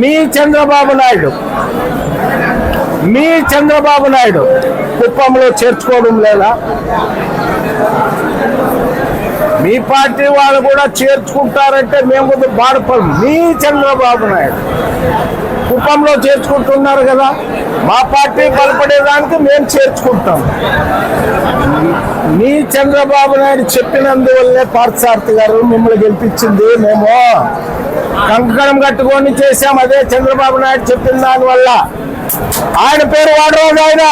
మీ చంద్రబాబు నాయుడు మీ చంద్రబాబు నాయుడు కుప్పంలో చేర్చుకోవడం లేదా? మీ పార్టీ వాళ్ళు కూడా చేర్చుకుంటారంటే మేము కొంచెం బాధపడం మీ చంద్రబాబు నాయుడు. కుప్పంలో చేర్చుకుంటున్నారు కదా మా పార్టీ బలపడేదానికి మేము చేర్చుకుంటాం. మీ చంద్రబాబు నాయుడు చెప్పినందువల్లే పార్థసారథి గారు మిమ్మల్ని గెలిపించింది మేము. కంకణం కట్టుకొని చేశాం అదే చంద్రబాబు నాయుడు చెప్పిన దానివల్ల. ఆయన పేరు వాడరాదు ఆయన.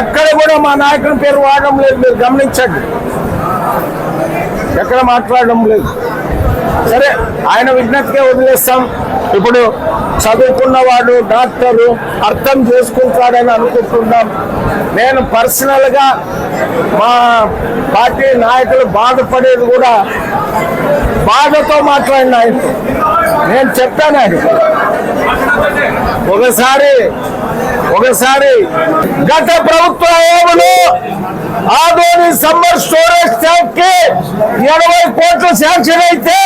ఎక్కడ కూడా మా నాయకుని పేరు వాడడం లేదు మీరు గమనించండి. ఎక్కడ మాట్లాడడం లేదు. సరే ఆయన విజ్ఞతకే వదిలేస్తాం. ఇప్పుడు చదువుకున్నవాడు డాక్టరు అర్థం చేసుకుంటాడని అనుకుంటున్నాం. నేను పర్సనల్గా మా పార్టీ నాయకులు బాధపడేది కూడా బాధతో మాట్లాడిన ఆయన నేను చెప్పాను ఆయన. ఒకసారి ఒకసారి గత ప్రభుత్వ హయాంలో ఆదోని సమ్మర్ స్టోరేజ్ ట్యాంక్కి ఎనభై కోట్లు శాంక్షన్ అయితే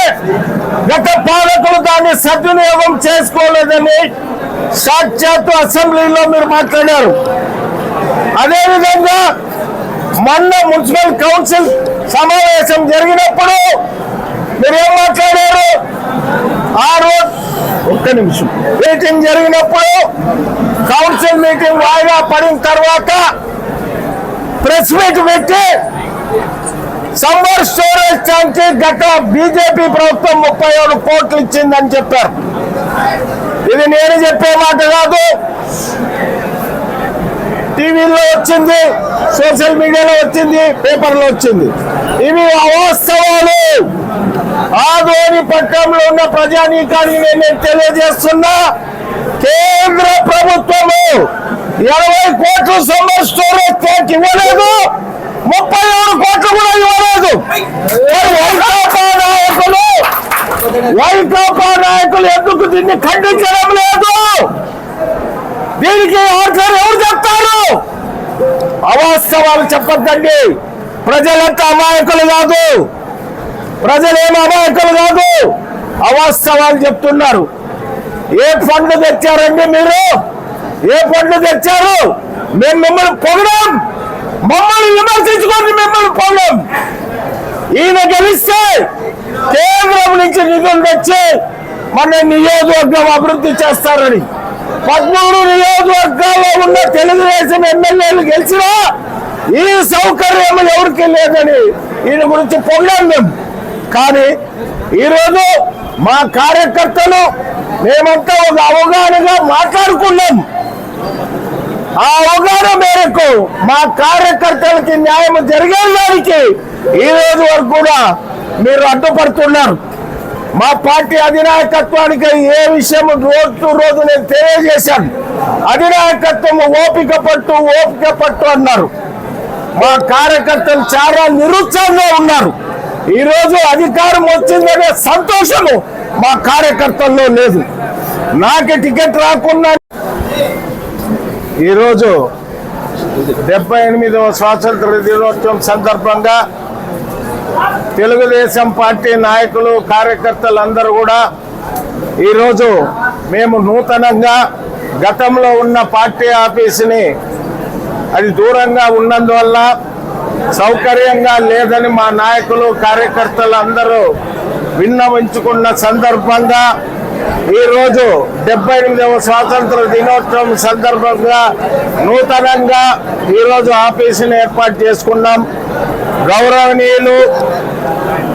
గత పాలకులు దాన్ని సద్వినియోగం చేసుకోలేదని సాక్షాత్తు అసెంబ్లీలో మీరు మాట్లాడారు. అదేవిధంగా మొన్న మున్సిపల్ కౌన్సిల్ సమావేశం జరిగినప్పుడు మీరేం మాట్లాడారు? ఆ రోజు ఒక్క నిమిషం. మీటింగ్ జరిగినప్పుడు కౌన్సిల్ మీటింగ్ వాయిదా పడిన తర్వాత ప్రెస్ మీట్ పెట్టి సమ్మర్ స్టోరేజ్ ట్యాంక్ గత బీజేపీ ప్రభుత్వం ముప్పై ఏడు కోట్లు ఇచ్చిందని చెప్పారు. ఇది నేను చెప్పే మాట కాదు. టీవీలో వచ్చింది సోషల్ మీడియాలో వచ్చింది పేపర్లో వచ్చింది. ఇవి అవాస్తవాలు. ఆదోని పట్టణంలో ఉన్న ప్రజానీకాన్ని నేను తెలియజేస్తున్నా కేంద్ర ప్రభుత్వము ఇరవై కోట్లు సమ్మర్ స్టోరేజ్ ట్యాంక్ ఇవ్వలేదు ముప్పై ఏడు కోట్లు కూడా ఇవ్వలేదు. వైకాపా నాయకులు వైకాపా నాయకులు ఎందుకు దీన్ని ఖండించడం లేదు? దీనికి ఆన్సర్ ఎవరు చెప్తారు? అవాస్తవాలు చెప్పద్దండి. ప్రజలంతా అమాయకులు కాదు. ప్రజలేం అమాయకులు కాదు. అవాస్తవాలు చెప్తున్నారు. ఏ ఫండ్ తెచ్చారండి మీరు? ఏ ఫండ్ తెచ్చారు? మేము మిమ్మల్ని పొగడం. మమ్మల్ని విమర్శించుకొని మిమ్మల్ని పొగడం. ఈయన గెలిస్తే కేంద్రం నుంచి నిధులు తెచ్చి మన నియోజకవర్గం అభివృద్ధి చేస్తారని. పద్మూడు నియోజకవర్గాల్లో ఉన్న తెలుగుదేశం ఎమ్మెల్యేలు గెలిచినా ఈ సౌకర్యం ఎవరికి లేదని ఈయన గురించి పొగడం మేము. కానీ ఈరోజు మా కార్యకర్తలు మేమంతా ఒక అవగాహనగా మాట్లాడుకున్నాం. ఆ అవగాహన మేరకు మా కార్యకర్తలకి న్యాయం జరిగేదానికి ఈ రోజు వరకు కూడా మీరు అడ్డుపడుతున్నారు. మా పార్టీ అధినాయకత్వానికి ఏ విషయం రోజు రోజు నేను తెలియజేశాను. అధినాయకత్వం ఓపిక పట్టు ఓపిక పట్టు అన్నారు. మా కార్యకర్తలు చాలా నిరుత్సాహంగా ఉన్నారు. ఈరోజు అధికారం వచ్చిందనే సంతోషము మా కార్యకర్తల్లో లేదు. నాకు టికెట్ రాకుండా ఈరోజు డెబ్బై ఎనిమిదవ స్వాతంత్ర దినోత్సవం సందర్భంగా తెలుగుదేశం పార్టీ నాయకులు కార్యకర్తలందరూ కూడా ఈరోజు మేము నూతనంగా గతంలో ఉన్న పార్టీ ఆఫీసుని అది దూరంగా ఉన్నందువల్ల సౌకర్యంగా లేదని మా నాయకులు కార్యకర్తలు అందరూ విన్నవించుకున్న సందర్భంగా ఈరోజు డెబ్బై ఎనిమిదవ స్వాతంత్ర దినోత్సవం సందర్భంగా నూతనంగా ఈరోజు ఆఫీసుని ఏర్పాటు చేసుకున్నాం. గౌరవనీయులు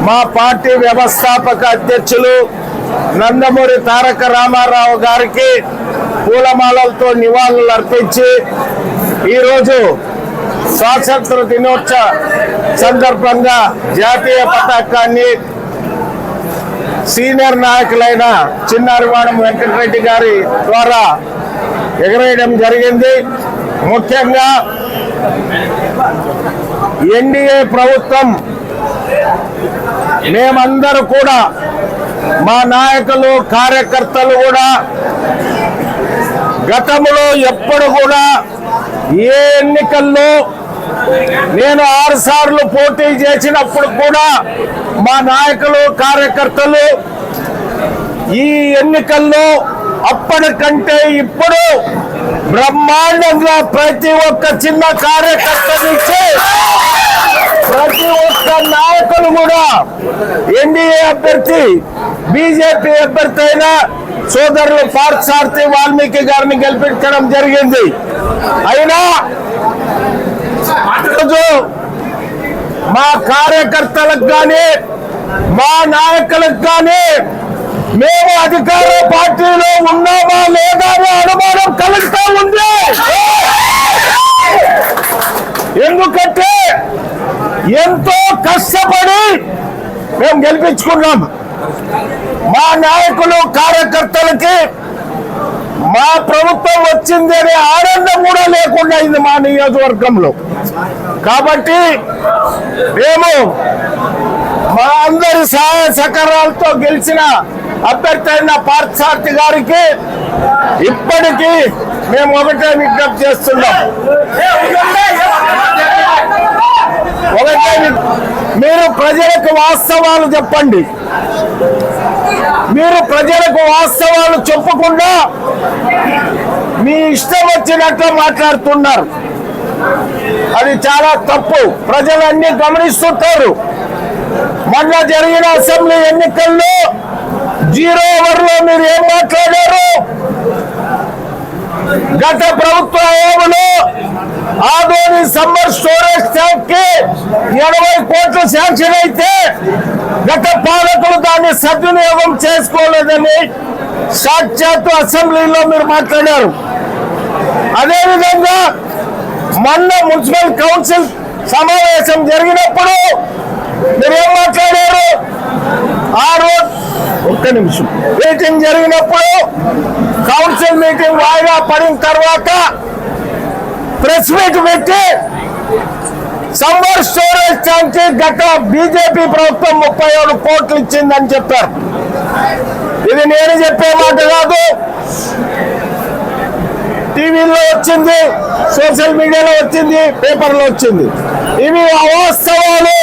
మా పార్టీ వ్యవస్థాపక అధ్యక్షులు నందమూరి తారక రామారావు గారికి పూలమాలలతో నివాళులు అర్పించి ఈరోజు స్వాతంత్ర దినోత్సవ సందర్భంగా జాతీయ పతాకాన్ని సీనియర్ నాయకులైన చిన్నారివాడం వెంకటరెడ్డి గారి ద్వారా ఎగరేయడం జరిగింది. ముఖ్యంగా ఎన్డీఏ ప్రభుత్వం మేమందరూ కూడా మా నాయకులు కార్యకర్తలు కూడా గతంలో ఎప్పుడు కూడా ఏ ఎన్నికల్లో నేను ఆరు సార్లు పోటీ చేసినప్పుడు కూడా మా నాయకులు కార్యకర్తలు ఈ ఎన్నికల్లో అప్పటికంటే ఇప్పుడు బ్రహ్మాండంగా ప్రతి ఒక్క చిన్న కార్యకర్త నుంచి ప్రతి ఒక్క నాయకులు కూడా ఎన్డీఏ అభ్యర్థి బీజేపీ అభ్యర్థి అయినా సోదరులు పార్థసారథి వాల్మీకి గారిని గెలిపించడం జరిగింది. అయినా ఈరోజు మా కార్యకర్తలకు కానీ మా నాయకులకు కానీ మేము అధికార పార్టీలో ఉన్నామా లేదా అనే అనుమానం కలుగుతూ ఉంది. ఎందుకంటే ఎంతో కష్టపడి మేము గెలిపించుకున్నాం. మా నాయకులు కార్యకర్తలకి మా ప్రభుత్వం వచ్చింది అనే ఆనందం కూడా లేకుండా అయింది మా నియోజకవర్గంలో. కాబట్టి మేము మా అందరి సహాయ సహకారాలతో గెలిచిన అభ్యర్థి అయిన పార్థసార్థి గారికి ఇప్పటికీ మేము ఒకటే విజ్ఞప్తి చేస్తున్నాం. ఒకటే మీరు ప్రజలకు వాస్తవాలు చెప్పండి. మీరు ప్రజలకు వాస్తవాలు చెప్పకుండా మీ ఇష్టం వచ్చినట్లు మాట్లాడుతున్నారు. అది చాలా తప్పు. ప్రజలన్నీ గమనిస్తుంటారు. మొన్న జరిగిన అసెంబ్లీ ఎన్నికల్లో జీరో ఓవర్లో మీరు ఏం మాట్లాడారు? గత ప్రభుత్వ హయాంలో ఆదోని సమ్మర్ స్టోరేజ్ ట్యాంక్కి ఎనభై కోట్లు శాంక్షన్ అయితే గత పాలకులు దాన్ని సద్వినియోగం చేసుకోలేదని సాక్షాత్తు అసెంబ్లీలో మీరు మాట్లాడారు. అదేవిధంగా మొన్న మున్సిపల్ కౌన్సిల్ సమావేశం జరిగినప్పుడు మీరు ఏం మాట్లాడారు? ఆ రోజు ఒక్క నిమిషం. మీటింగ్ జరిగినప్పుడు కౌన్సిల్ మీటింగ్ వాయిదా పడిన తర్వాత ప్రెస్ మీట్ పెట్టి సమ్మర్ స్టోరేజ్ ట్యాంక్ గత బీజేపీ ప్రభుత్వం ముప్పై ఏడు కోట్లు ఇచ్చిందని చెప్పారు. ఇది నేను చెప్పే మాట కాదు. టీవీలో వచ్చింది సోషల్ మీడియాలో వచ్చింది పేపర్లో వచ్చింది. ఇవి అవాస్తవాలు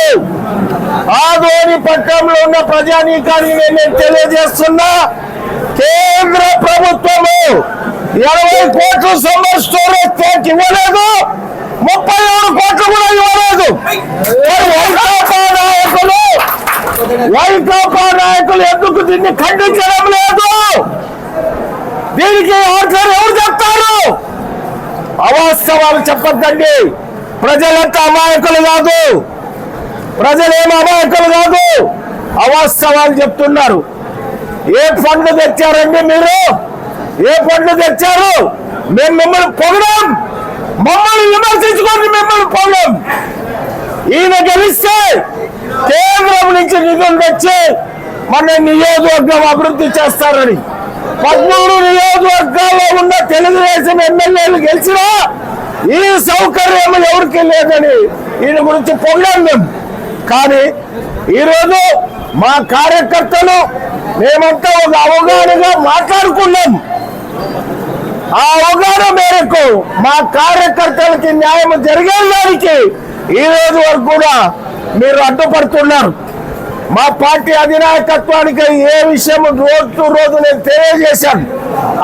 ఆదోని పట్టణంలో ఉన్న ప్రజానీకానికి నేను తెలియజేస్తున్నా కేంద్ర ప్రభుత్వము ఇరవై కోట్లు సమ్మర్ స్టోరేజ్ ట్యాంక్ ఇవ్వలేదు ముప్పై ఆరు కోట్లు కూడా ఇవ్వలేదు. వైకాపా నాయకులు వైకాపా నాయకులు ఎందుకు దీన్ని ఖండించడం లేదు? దీనికి ఆన్సర్ అవాస్తవాలు చెప్పద్దండి. ప్రజలంతా అమాయకులు కాదు. ప్రజలేం అమాయకులు కాదు. అవాస్తవాలు చెప్తున్నారు. ఏ ఫండ్ తెచ్చారండి మీరు? ఏ ఫండ్ తెచ్చారు? మేము మిమ్మల్ని పొగడం. మమ్మల్ని విమర్శించుకోండి మిమ్మల్ని పొగడం. ఈయన గెలిస్తే కేంద్రం నుంచి నిధులు తెచ్చి మన నియోజకవర్గం అభివృద్ధి చేస్తారని. పదమూడు నియోజకవర్గాల్లో ఉన్న తెలుగుదేశం ఎమ్మెల్యేలు గెలిచినా ఈ సౌకర్యం ఎవరికి లేదని ఈయన గురించి పొగిడాం మేము. కానీ ఈరోజు మా కార్యకర్తలు మేమంతా ఒక అవగాహనగా మాట్లాడుకున్నాం. ఆ అవగాహన మేరకు మా కార్యకర్తలకి న్యాయం జరిగేదానికి ఈ రోజు వరకు కూడా మీరు అడ్డుపడుతున్నారు. మా పార్టీ అధినాయకత్వానికి ఏ విషయం రోజు రోజు నేను తెలియజేశాను.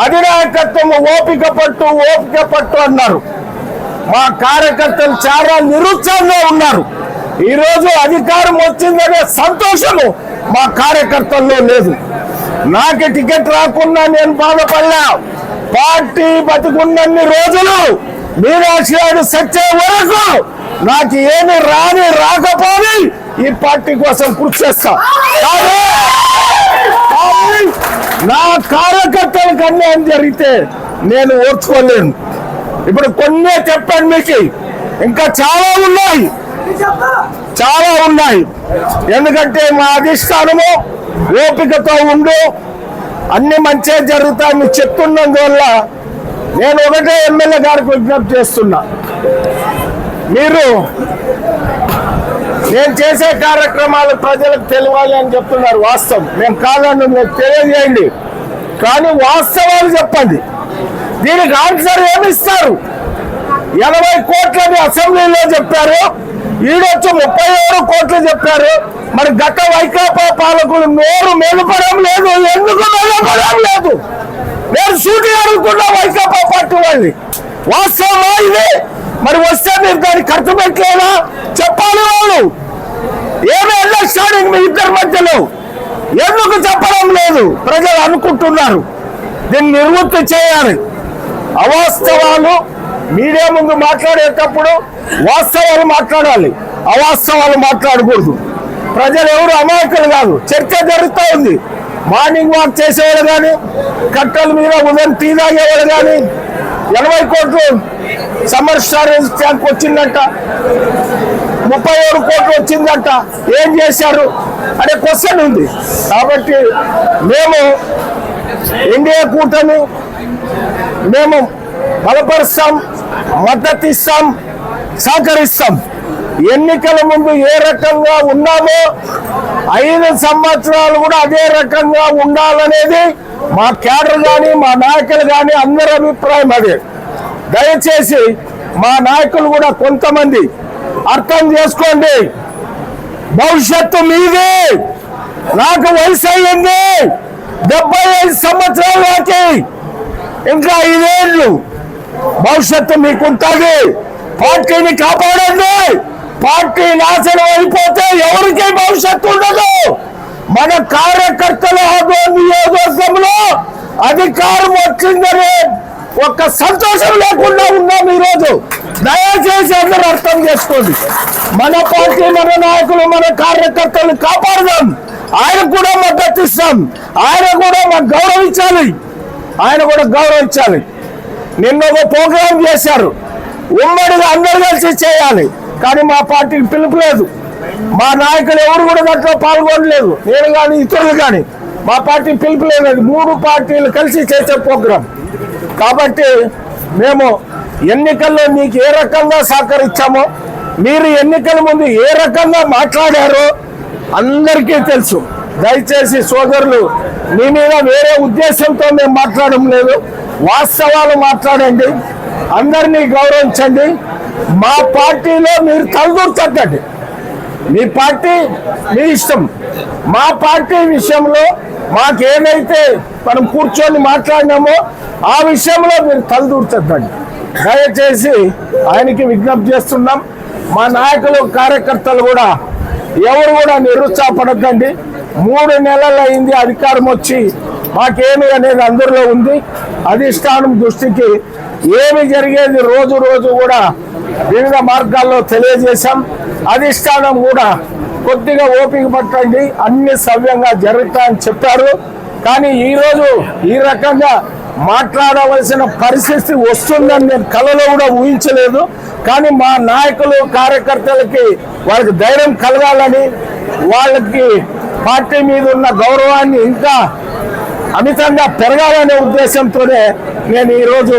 అధినాయకత్వం ఓపిక పట్టు ఓపిక పట్టు అన్నారు. మా కార్యకర్తలు చాలా నిరుత్సాహంగా ఉన్నారు. ఈరోజు అధికారం వచ్చిందనే సంతోషము మా కార్యకర్తల్లో లేదు. నాకు టికెట్ రాకుండా నేను బాధపడలా పార్టీ బతుకున్నన్ని రోజులు మీనాక్షి గారు సచ్చే వరకు నాకు ఏమి రాని రాకపోని ఈ పార్టీ కోసం కృషి చేస్తా. కానీ కానీ నా కార్యకర్తలకు అన్యాయం జరిగితే నేను ఓర్చుకోలేను. ఇప్పుడు కొన్ని చెప్పాను మీకు. ఇంకా చాలా ఉన్నాయి. చాలా ఉన్నాయి. ఎందుకంటే మా అధిష్టానము ఓపికతో ఉండు అన్ని మంచిగా జరుగుతాయని చెప్తున్నందువల్ల నేను ఒకటే ఎమ్మెల్యే గారికి విజ్ఞప్తి చేస్తున్నా. మీరు నేను చేసే కార్యక్రమాలు ప్రజలకు తెలియాలి అని చెప్తున్నారు వాస్తవం. మేము కాదని మీకు తెలియజేయండి. కానీ వాస్తవాలు చెప్పండి. దీనికి ఆన్సర్ ఏమిస్తారు ఎనభై కోట్లని అసెంబ్లీలో చెప్పారు. ఈడొచ్చి ముప్పై ఆరు కోట్లు చెప్పారు. మరి గత వైకాపా పాలకులు నోరు మెలుపడం లేదు ఎందుకు మెలుపడం లేదు? నేను సూటి అడుగుతున్నా వైకాపా పార్టీ వాళ్ళని వాస్తవమా ఇది? మరి వస్తే మీరు దాన్ని ఖర్చు పెట్టలేదా? చెప్పాలి వాళ్ళు. ఏమి అండర్స్టాండింగ్ మీ ఇద్దరి మధ్యలో. ఎందుకు చెప్పడం లేదు? ప్రజలు అనుకుంటున్నారు. దీన్ని నివృత్తి చేయాలి. అవాస్తవాలు మీడియా ముందు మాట్లాడేటప్పుడు వాస్తవాలు మాట్లాడాలి. అవాస్తవాలు మాట్లాడకూడదు. ప్రజలు ఎవరు అమాయకులు కాదు. చర్చ జరుగుతూ ఉంది. మార్నింగ్ వాక్ చేసేవాళ్ళు కానీ కట్టెల మీద ఉదయం టీ తాగేవాళ్ళు కానీ ఎనభై కోట్లు సమ్మర్ స్టార్ ట్యాంక్ వచ్చిందంట. ముప్పై ఏడు కోట్లు వచ్చిందంట. ఏం చేశారు? అనే క్వశ్చన్ ఉంది. కాబట్టి మేము ఎన్డీఏ కూటమి మేము బలపరుస్తాం మద్దతు ఇస్తాం సహకరిస్తాం. ఎన్నికల ముందు ఏ రకంగా ఉన్నామో ఐదు సంవత్సరాలు కూడా అదే రకంగా ఉండాలనేది మా క్యాడర్ కానీ మా నాయకులు కానీ అందరి అభిప్రాయం అదే. దయచేసి మా నాయకులు కూడా కొంతమంది అర్థం చేసుకోండి. భవిష్యత్తు మీదే. నాకు వయసు అయ్యింది. డెబ్బై ఐదు సంవత్సరాలు నాకి ఇంకా ఐదేళ్ళు భవిష్యత్తు మీకుంటుంది. పార్టీని కాపాడండి. పార్టీ నాశనం అయిపోతే ఎవరికి భవిష్యత్తు ఉండదు. మన కార్యకర్తల ఆదో నియోజకవర్గంలో అధికారం వచ్చిందని ఒక్క సంతోషం లేకుండా ఉన్నాం ఈరోజు. దయచేసి అందరూ అర్థం చేసుకోండి. మన పార్టీ మన నాయకులు మన కార్యకర్తలు కాపాడదాం. ఆయన కూడా మద్దతు ఇస్తాం. ఆయన కూడా మాకు గౌరవించాలి ఆయన కూడా గౌరవించాలి నిన్న ఒక ప్రోగ్రాం చేశారు. ఉమ్మడిగా అందరు కలిసి చేయాలి. కానీ మా పార్టీకి పిలుపు లేదు. మా నాయకులు ఎవరు కూడా దాంట్లో పాల్గొనలేదు. నేను కానీ ఇతరులు కానీ. మా పార్టీ పిలుపు లేదు. మూడు పార్టీలు కలిసి చేసే ప్రోగ్రాం. కాబట్టి మేము ఎన్నికల్లో మీకు ఏ రకంగా సహకరించామో మీరు ఎన్నికల ముందు ఏ రకంగా మాట్లాడారో అందరికీ తెలుసు. దయచేసి సోదరులు మీ మీద వేరే ఉద్దేశంతో మేము మాట్లాడడం లేదు. వాస్తవాలు మాట్లాడండి. అందరినీ గౌరవించండి. మా పార్టీలో మీరు తలదూర్చండి మీ పార్టీ మీ ఇష్టం. మా పార్టీ విషయంలో మాకేమైతే మనం కూర్చొని మాట్లాడినామో ఆ విషయంలో మీరు తలదూర్చద్దండి దయచేసి ఆయనకి విజ్ఞప్తి చేస్తున్నాం. మా నాయకులు కార్యకర్తలు కూడా ఎవరు కూడా నిరుత్సాహపడద్దండి మూడు నెలలు అయింది అధికారం వచ్చి మాకేమి అనేది అందరిలో ఉంది. అధిష్టానం దృష్టికి ఏమి జరిగేది రోజు రోజు కూడా వివిధ మార్గాల్లో తెలియజేశాం. అధిష్టానం కూడా కొద్దిగా ఓపిక పట్టండి. అన్ని సవ్యంగా జరుగుతాయని చెప్పారు. కానీ ఈరోజు ఈ రకంగా మాట్లాడవలసిన పరిస్థితి వస్తుందని నేను కలలో కూడా ఊహించలేదు. కానీ మా నాయకులు కార్యకర్తలకి వాళ్ళకి ధైర్యం కలగాలని వాళ్ళకి పార్టీ మీద ఉన్న గౌరవాన్ని ఇంకా అమితంగా పెరగాలనే ఉద్దేశంతోనే నేను ఈరోజు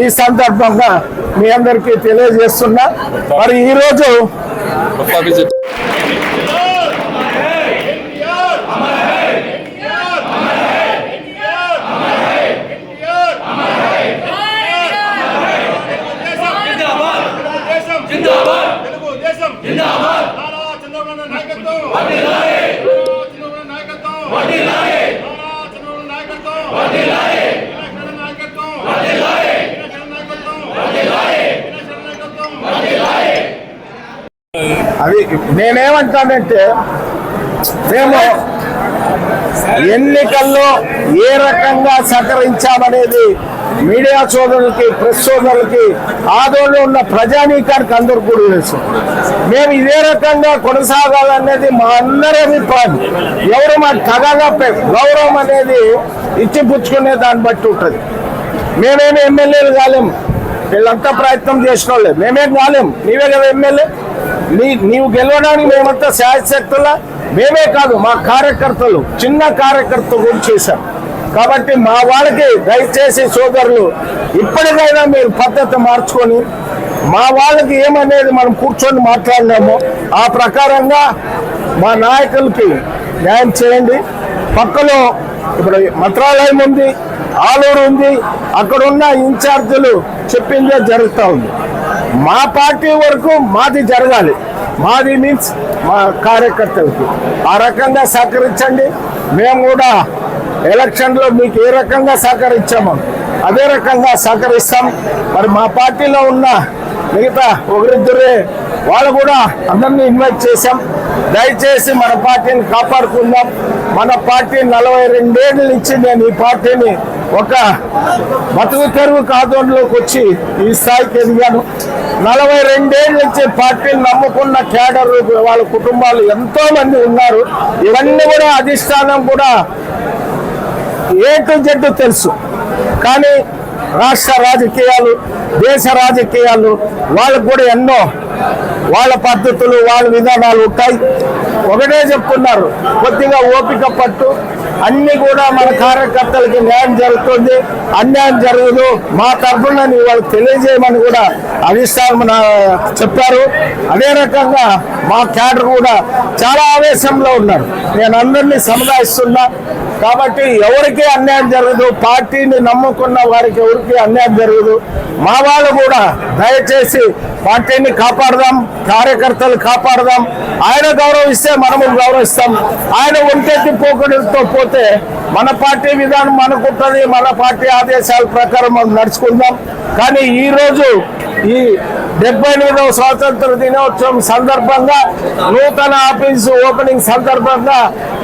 ఈ సందర్భంగా మీ అందరికీ తెలియజేస్తున్నా. మరి ఈరోజు తెలుగుదేశం జిందాబాద్ నారా చంద్రబాబు నాయకత్వం నారా చంద్రబాబు నాయకత్వం నారా చంద్రబాబు నాయకత్వం వినాయకుడి నాయకత్వం వినాయకుడి నాయకత్వం వినాయకుడి నాయకత్వం అది నేనేమంటానంటే మేము ఎన్నికల్లో ఏ రకంగా సహకరించామనేది మీడియా సోదరులకి ప్రెస్ సోదరులకి ఆదోళన ఉన్న ప్రజానీకానికి అందరూ కూడా తెలుసు. మేము ఇదే రకంగా కొనసాగాలనేది మా అందరి అభిప్రాయం. ఎవరు మా తగగా గౌరవం అనేది ఇచ్చిపుచ్చుకునే దాన్ని బట్టి ఉంటుంది. మేమేమి ఎమ్మెల్యేలు కాలేం. వీళ్ళంతా ప్రయత్నం చేసిన వాళ్ళే. మేమేం కాలేం. నీవే కదా ఎమ్మెల్యే. నీ నీవు గెలవడానికి మేమంతా శాయశక్తులా మేమే కాదు మా కార్యకర్తలు చిన్న కార్యకర్తలు కూడా చేశాం. కాబట్టి మా వాళ్ళకి దయచేసి సోదరులు ఇప్పటికైనా మీరు పద్ధతి మార్చుకొని మా వాళ్ళకి ఏమనేది మనం కూర్చొని మాట్లాడినామో ఆ ప్రకారంగా మా నాయకులకి న్యాయం చేయండి. పక్కలో ఇప్పుడు మంత్రాలయం ఉంది ఆలూరు ఉంది అక్కడ ఉన్న ఇన్ఛార్జీలు చెప్పిందే జరుగుతూ ఉంది. మా పార్టీ వరకు మాది జరగాలి. మాది మీన్స్ మా కార్యకర్తలకి. ఆ రకంగా సహకరించండి. మేము కూడా ఎలక్షన్లో మీకు ఏ రకంగా సహకరించామో అదే రకంగా సహకరిస్తాం. మరి మా పార్టీలో ఉన్న మిగతా ఒకరిద్దరే వాళ్ళు కూడా అందరినీ ఇన్వైట్ చేశాం. దయచేసి మన పార్టీని కాపాడుకుందాం. మన పార్టీ నలభై రెండేళ్ళ నుంచి నేను ఈ పార్టీని ఒక బతుకు తెరువు కాదోన్లోకి వచ్చి ఈ స్థాయికి ఎదిగాను. నలభై రెండేళ్ళ నుంచి పార్టీని నమ్ముకున్న క్యాడర్ వాళ్ళ కుటుంబాలు ఎంతో మంది ఉన్నారు. ఇవన్నీ కూడా అధిష్టానం కూడా ఏ టు జెడ్ తెలుసు. కానీ రాష్ట్ర రాజకీయాలు దేశ రాజకీయాలు వాళ్ళకు కూడా ఎన్నో వాళ్ళ పద్ధతులు వాళ్ళ విధానాలు ఉంటాయి. ఒకటే చెప్తున్నారు కొద్దిగా ఓపిక పట్టు. అన్ని కూడా మన కార్యకర్తలకి న్యాయం జరుగుతుంది. అన్యాయం జరగదు. మా తరఫున వాళ్ళు తెలియజేయమని కూడా అధిష్టానం చెప్పారు. అదే రకంగా మా క్యాడర్ కూడా చాలా ఆవేశంలో ఉన్నారు. నేను అందరినీ సముదాయిస్తున్నా. కాబట్టి ఎవరికి అన్యాయం జరగదు పార్టీని నమ్ముకున్న వారికి ఎవరికి అన్యాయం జరగదు. మా వాళ్ళు కూడా దయచేసి పార్టీని కాపాడదాం కార్యకర్తలు కాపాడదాం. ఆయన గౌరవిస్తే మనము గౌరవిస్తాం. ఆయన ఒంటెత్తి పోకడుతో పోతే మన పార్టీ విధానం మనకుంటుంది మన పార్టీ ఆదేశాల ప్రకారం మనం నడుచుకుందాం. కానీ ఈరోజు ఈ డెబ్బై ఎనిమిదవ స్వాతంత్ర దినోత్సవం సందర్భంగా నూతన ఆఫీసు ఓపెనింగ్ సందర్భంగా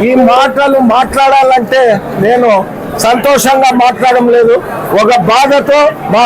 ఈ మాటలు మాట్లాడాలంటే నేను సంతోషంగా మాట్లాడడం లేదు. ఒక బాధతో మా